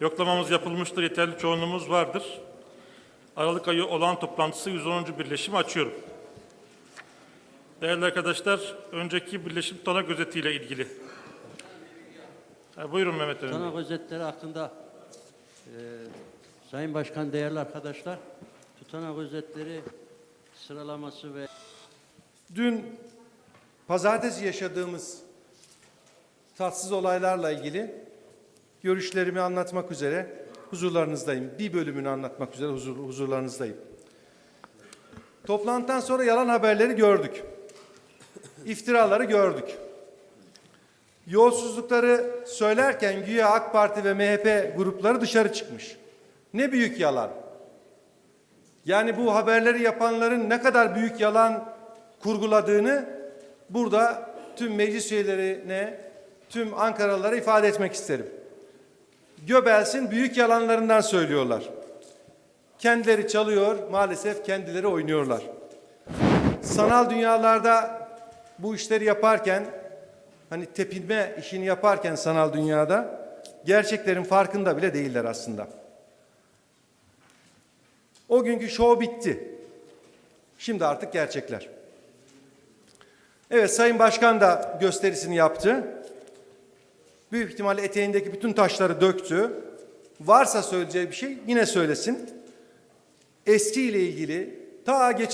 Yoklamamız yapılmıştır, yeterli çoğunluğumuz vardır. Aralık ayı olağan toplantısı 110. birleşimi açıyorum. Değerli arkadaşlar, önceki birleşim tutanak özetiyle ilgili. Ha, buyurun Mehmet Emin. Bey. Tutanak özetleri hakkında e, Sayın Başkan, değerli arkadaşlar, tutanak özetleri sıralaması ve Dün pazartesi yaşadığımız tatsız olaylarla ilgili görüşlerimi anlatmak üzere huzurlarınızdayım. Bir bölümünü anlatmak üzere huzur, huzurlarınızdayım. Toplantıdan sonra yalan haberleri gördük. İftiraları gördük. Yolsuzlukları söylerken güya AK Parti ve MHP grupları dışarı çıkmış. Ne büyük yalan. Yani bu haberleri yapanların ne kadar büyük yalan kurguladığını burada tüm meclis üyelerine, tüm Ankaralılara ifade etmek isterim. Göbels'in büyük yalanlarından söylüyorlar. Kendileri çalıyor, maalesef kendileri oynuyorlar. Sanal dünyalarda bu işleri yaparken, hani tepinme işini yaparken sanal dünyada gerçeklerin farkında bile değiller aslında. O günkü şov bitti. Şimdi artık gerçekler. Evet Sayın Başkan da gösterisini yaptı. Büyük ihtimalle eteğindeki bütün taşları döktü. Varsa söyleyeceği bir şey yine söylesin. Eski ile ilgili ta geçen